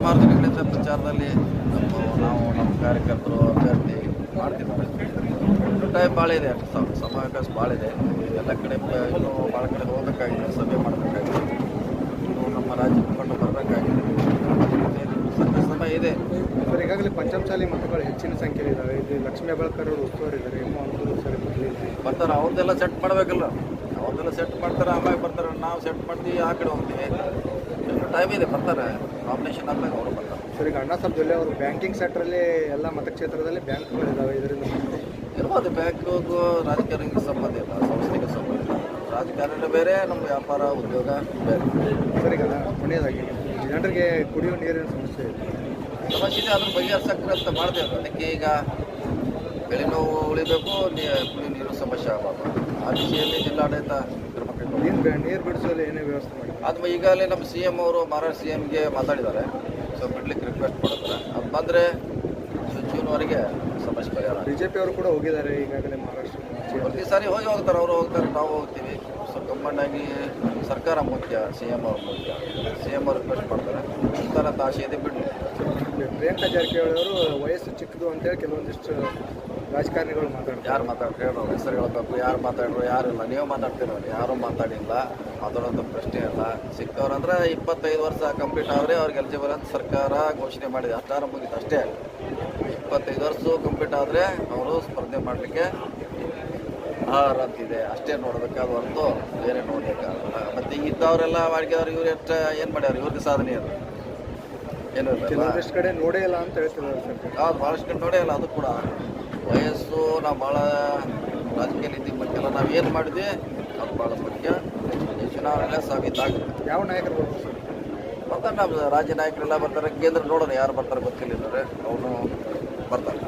ಸುಮಾರು ದಿನಗಳಿಂದ ಪ್ರಚಾರದಲ್ಲಿ ನಮ್ಮ ನಾವು ನಮ್ಮ ಕಾರ್ಯಕರ್ತರು ಅಭ್ಯರ್ಥಿ ಮಾಡ್ತಿದ್ದಾರೆ ಟೈಮ್ ಭಾಳ ಇದೆ ಸಮ- ಸಮಯಾವಕಾಶ ಭಾಳ ಇದೆ. ಎಲ್ಲ ಕಡೆ ಇನ್ನೂ ಭಾಳ ಕಡೆ ಹೋಗಬೇಕಾಗಿದೆ ಸಭೆ ಮಾಡಬೇಕಾಗಿದೆ. ಇನ್ನು ನಮ್ಮ ರಾಜ್ಯ ಮುಖಂಡ ಬರಬೇಕಾಗಿದೆ. ಸ್ವಲ್ಪ ಸಮಯ ಇದೆ. ಸರ್ ಈಗಾಗಲೇ ಪಂಚಮಸಾಲಿ ಮತಗಳು ಹೆಚ್ಚಿನ ಸಂಖ್ಯೆಯಲ್ಲಿ ಇದ್ದಾವೆ ಇಲ್ಲಿ ಲಕ್ಷ್ಮೀ ಹೆಬ್ಬಾಳ್ಕರ್ ಅವರು ಉಸ್ತುವಾರಿ ಇದ್ದಾರೆ ಇನ್ನೂ ಅನುಕೂಲ ಸರಿ ಬರ್ತಾರೆ ಅವ್ರದ್ದೆಲ್ಲ ಸೆಟ್ ಮಾಡಬೇಕಲ್ಲ. ಅವ್ರದ್ದೆಲ್ಲ ಸೆಟ್ ಮಾಡ್ತಾರೆ ಆಮೇಲೆ ಬರ್ತಾರೆ. ನಾವು ಸೆಟ್ ಮಾಡ್ತೀವಿ ಆ ಕಡೆ ಹೋಗ್ತೀವಿ. ಟೈಮ್ ಇದೆ ಬರ್ತಾರೆ. ಕಾಂಬಿನೇಷನ್ ಆದ್ಮೇಲೆ ಅವರು ಬರ್ತಾರೆ. ಸರ್ ಈಗ ಅಣ್ಣ ಸಾಹೇಬ್ ಜೊಲ್ಲೆ ಅವರು ಬ್ಯಾಂಕಿಂಗ್ ಸೆಕ್ಟ್ರಲ್ಲಿ ಎಲ್ಲ ಮತಕ್ಷೇತ್ರದಲ್ಲಿ ಬ್ಯಾಂಕ್ಗಳು ಇದ್ದಾವೆ ಇದರಿಂದ ಇರ್ಬೋದು ಬ್ಯಾಂಕಿಗೂ ರಾಜಕಾರಣಿಗೆ ಸಂಬಂಧ ಇಲ್ಲ ಸಂಸ್ಥೆಗೆ ಸಂಬಂಧ ಇಲ್ಲ. ರಾಜಕಾರಣ ಬೇರೆ ನಮ್ಮ ವ್ಯಾಪಾರ ಉದ್ಯೋಗ ಬೇರೆ. ಸರಿ ಈಗ ಕೊನೆಯದಾಗಿ ಜನರಿಗೆ ಕುಡಿಯುವ ನೀರಿನ ಸಮಸ್ಯೆ ಇದೆ. ಸಮಸ್ಯೆ ಇದೆ ಅದ್ರ ಬಗೆಹರಿಸಕ್ರೆ ಅಂತ ಮಾಡ್ತೇವೆ ಅದಕ್ಕೆ ಈಗ ಬೆಳೆ ನೋವು ಉಳಿಬೇಕು ಕುಡಿ ನೀರು ಸಮಸ್ಯೆ ಆಗಬಾರ್ದು. ಆ ದಿಶೆಯಲ್ಲಿ ಜಿಲ್ಲಾಡಳಿತ ಕ್ರಮ. ನೀರು ನೀರು ಬಿಡಿಸಲು ಏನೇ ವ್ಯವಸ್ಥೆ ಮಾಡಿ ಅದು ಈಗಾಗಲೇ ನಮ್ಮ ಸಿ ಎಂ ಅವರು ಮಹಾರಾಷ್ಟ್ರ ಸಿ ಎಮ್ಗೆ ಮಾತಾಡಿದ್ದಾರೆ. ಸೊ ಬಿಡ್ಲಿಕ್ಕೆ ರಿಕ್ವೆಸ್ಟ್ ಮಾಡಿದ್ದಾರೆ ಅದು ಬಂದರೆ ಜೂನ್ವರೆಗೆ ಸಮಸ್ಯೆ ಪರಿಹಾರ ಬಿ ಜೆ ಪಿ ಅವರು ಕೂಡ ಹೋಗಿದ್ದಾರೆ ಈಗಾಗಲೇ ಮಹಾರಾಷ್ಟ್ರ ಪ್ರತಿ ಸಾರಿ ಹೋಗಿ ಹೋಗ್ತಾರೆ ಅವರು ಹೋಗ್ತಾರೆ ನಾವು ಹೋಗ್ತೀವಿ. ಸೊ ಆಗಿ ಸರ್ಕಾರ ಮುಖ್ಯ ಸಿ ಎಂ ಅವ್ರ ಮುಖ್ಯ. ಸಿ ಎಂ ಅವ್ರು ರಿಕ್ವೆಸ್ಟ್ ಮಾಡ್ತಾರೆ ಈ ಥರ ಆಸೆ ಇದೆ ಬಿಡಲಿ. ಪ್ರಿಯಾಂಕಾ ಜಾರಕಿಹೊಳಿ ಅವರು ವಯಸ್ಸು ಚಿಕ್ಕದು ಅಂತೇಳಿ ಕೆಲವೊಂದಿಷ್ಟು ರಾಜಕಾರಣಿಗಳು ಮಾತಾಡ್ತಾರೆ. ಯಾರು ಮಾತಾಡ್ತಾರೆ? ಹೇಳೋ ಹೆಸರು ಹೇಳ್ಬೇಕು ಯಾರು ಮಾತಾಡ್ರು? ಯಾರಿಲ್ಲ ನೀವು ಮಾತಾಡ್ತಿರೋರು ಯಾರೂ ಮಾತಾಡಿಲ್ಲ. ಮಾತಾಡೋಂಥ ಪ್ರಶ್ನೆ ಇಲ್ಲ ಸಿಕ್ಕವ್ರಂದ್ರೆ ಇಪ್ಪತ್ತೈದು ವರ್ಷ ಕಂಪ್ಲೀಟ್ ಆದರೆ ಅವ್ರಿಗೆ ಎಲಿಜಿಬಲ್ ಅಂತ ಸರ್ಕಾರ ಘೋಷಣೆ ಮಾಡಿದೆ. ಅಷ್ಟಾರ ಮುಗಿತು. ಅಷ್ಟೇ ಇಪ್ಪತ್ತೈದು ವರ್ಷ ಕಂಪ್ಲೀಟ್ ಆದರೆ ಅವರು ಸ್ಪರ್ಧೆ ಮಾಡಲಿಕ್ಕೆ ಅಂತಿದೆ. ಅಷ್ಟೇ ನೋಡಬೇಕಾದ ಹೊರತು ಬೇರೆ ನೋಡಬೇಕಾಗಲ್ಲ. ಮತ್ತು ಇದ್ದವರೆಲ್ಲ ಮಾಡಿದವ್ರು ಇವ್ರು ಎಷ್ಟು ಏನು ಮಾಡ್ಯಾರ? ಇವ್ರಿಗೆ ಸಾಧನೆ ಅದು. ಏನು ಕೆಲವೊಂದಿಷ್ಟು ಕಡೆ ನೋಡೇ ಇಲ್ಲ ಅಂತ ಹೇಳ್ತಿದ್ದಾರೆ ಸರ್. ಭಾಳಷ್ಟು ಕಡೆ ನೋಡೇ ಇಲ್ಲ ಅದು ಕೂಡ. ವಯಸ್ಸು ನಾವು ಭಾಳ ರಾಜಕೀಯ ನೀತಿ ಮುಖ್ಯ ನಾವು ಏನು ಮಾಡಿದ್ವಿ ಅದು ಭಾಳ ಮುಖ್ಯ. ಈ ಚುನಾವಣೆಯಲ್ಲೇ ಸಾಬೀತಾಗುತ್ತೆ ಯಾವ ನಾಯಕರು ಬರ್ಬೋದು ಸರ್? ಮತ್ತೆ ನಮ್ಮ ರಾಜ್ಯ ನಾಯಕರೆಲ್ಲ ಬರ್ತಾರೆ. ಕೇಂದ್ರ ನೋಡೋಣ ಯಾರು ಬರ್ತಾರೆ ಗೊತ್ತಿಲ್ಲ ಅವನು ಬರ್ತಾರೆ.